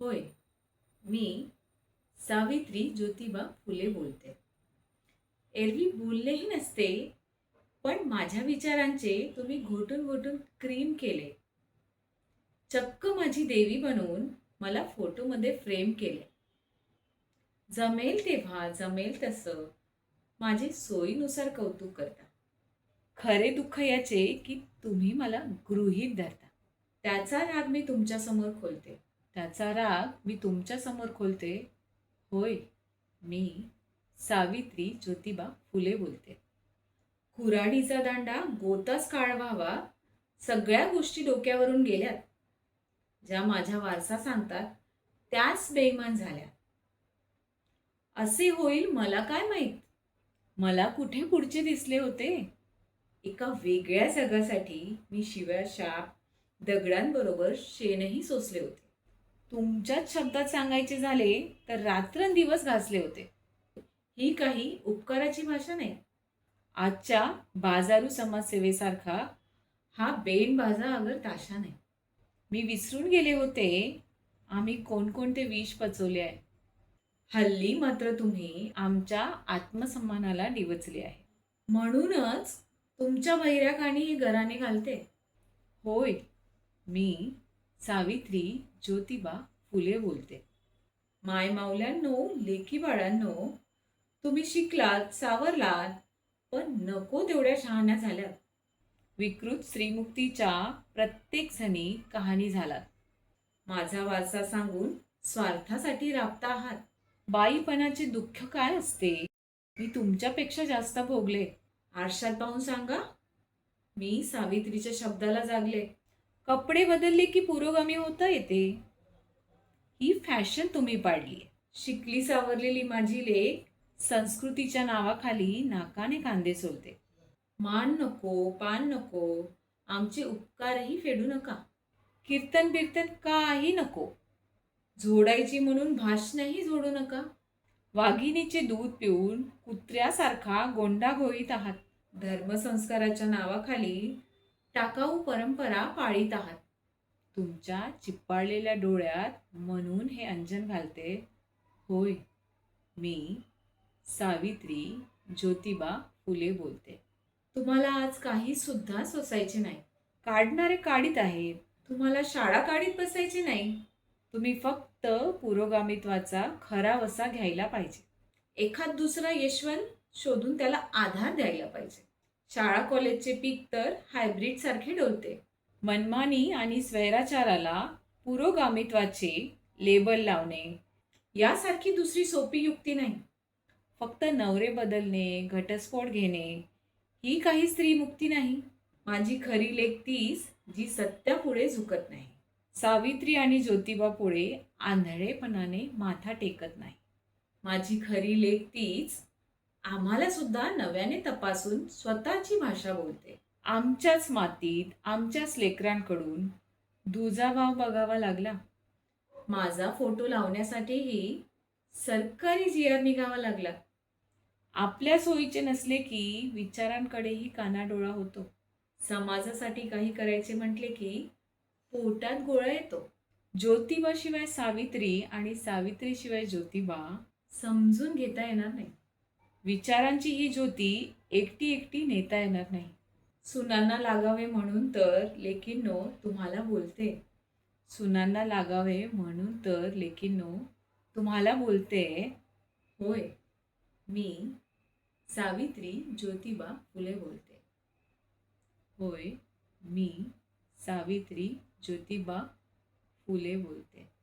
होय. मी सावित्री ज्योतिबा फुले बोलते. एरवी बोललेही नसते पण माझ्या विचारांचे तुम्ही घोटून घोटून क्रीम केले. चक्क माझी देवी बनवून मला फोटोमध्ये फ्रेम केले. जमेल तेव्हा जमेल तसं माझे सोयीनुसार कौतुक करता. खरे दुःख याचे की तुम्ही मला गृहीत धरता. त्याचा राग मी तुमच्यासमोर खोलते. त्याचा राग मी तुमच्यासमोर खोलते. होय मी सावित्री ज्योतिबा फुले बोलते. कुऱ्हाडीचा दांडा गोताच काळ व्हावा सगळ्या गोष्टी डोक्यावरून गेल्यात. ज्या माझ्या वारसा सांगतात त्याच बेईमान झाल्या. असे होईल मला काय माहीत? मला कुठे पुढचे दिसले होते? एका वेगळ्या जगासाठी मी शिव्या शाप दगडांबरोबर शेणही सोसले होते. तुमच्याच शब्दात सांगायचे झाले तर रात्रंदिवस घासले होते. ही काही उपकाराची भाषा नाही. आजच्या बाजारू समाजसेवेसारखा हा बेनबाजा अगर ताशा नाही. मी विसरून गेले होते. आम्ही कोणकोणते विष पचवले आहे. हल्ली मात्र तुम्ही आमच्या आत्मसन्मानाला डिवचले आहे. म्हणूनच तुमच्या बहिऱ्याखाणी हे गराने घालते. होय मी सावित्री ज्योतिबा फुले बोलते. माय मावल्यांनो लेखी बाळांनो तुम्ही शिकलात सावरलात पण नको तेवढ्या शहाण्या झाल्यात. विकृत श्रीमुक्तीच्या प्रत्येक जणी कहाणी झालात. माझा वारसा सांगून स्वार्थासाठी राबता आहात. बाईपणाचे दुःख काय असते? मी तुमच्यापेक्षा जास्त भोगले. आरशात पाहून सांगा. मी सावित्रीच्या शब्दाला जागले. कपडे बदलले की पुरोगामी होता येते? ही फॅशन तुम्ही पाडली. शिकली सावरलेली माझी लेख संस्कृतीच्या नावाखाली नाकाने कांदे सोलते. मान नको पान नको आमचे उपकारही फेडू नका. कीर्तन बिर्तन काही नको. झोडायची म्हणून भाषणही झोडू नका. वाघिणीचे दूध पिऊन कुत्र्यासारखा गोंडा घोळीत आहात. धर्मसंस्काराच्या नावाखाली टाकाऊ परंपरा पाळीत आहात. तुमच्या चिप्पाळलेल्या डोळ्यात म्हणून हे अंजन घालते. होय मी सावित्री ज्योतिबा फुले बोलते. तुम्हाला आज काही सुद्धा सोसायचे नाही. काढणारे काढीत आहेत तुम्हाला शाळा काढीत बसायची नाही. तुम्ही फक्त पुरोगामित्वाचा खरा वसा घ्यायला पाहिजे. एखाद दुसरा यशवंत शोधून त्याला आधार द्यायला पाहिजे. शाळा कॉलेजचे पीक तर हायब्रीडसारखे डोलते. मनमानी आणि स्वैराचाराला पुरोगामित्वाचे लेबल लावणे यासारखी दुसरी सोपी युक्ती नाही. फक्त नवरे बदलणे घटस्फोट घेणे ही काही स्त्री मुक्ती नाही. माझी खरी लेख तीच जी सत्यापुढे झुकत नाही. सावित्री आणि ज्योतिबा पुढे आंधळेपणाने माथा टेकत नाही. माझी खरी लेख तीच आम्हाला सुद्धा नव्याने तपासून स्वतःची भाषा बोलते. आमच्याच मातीत आमच्याच लेकरांकडून दुजाभाव बघावा लागला. माझा फोटो लावण्यासाठीही सरकारी जी आर निघावा लागला. आपल्या सोयीचे नसले की विचारांकडेही कानाडोळा होतो. समाजासाठी काही करायचे म्हटले की पोटात गोळा येतो. ज्योतिबाशिवाय सावित्री आणि सावित्रीशिवाय ज्योतिबा समजून घेता येणार नाही. विचारांची ही ज्योती एकटी एकटी नेता येणार नाही. सुनांना लागावे म्हणून तर लेकींनो तुम्हाला बोलते. सुनांना लागावे म्हणून तर लेकींनो तुम्हाला बोलते. होय मी सावित्री ज्योतिबा फुले बोलते. होय मी सावित्री ज्योतिबा फुले बोलते.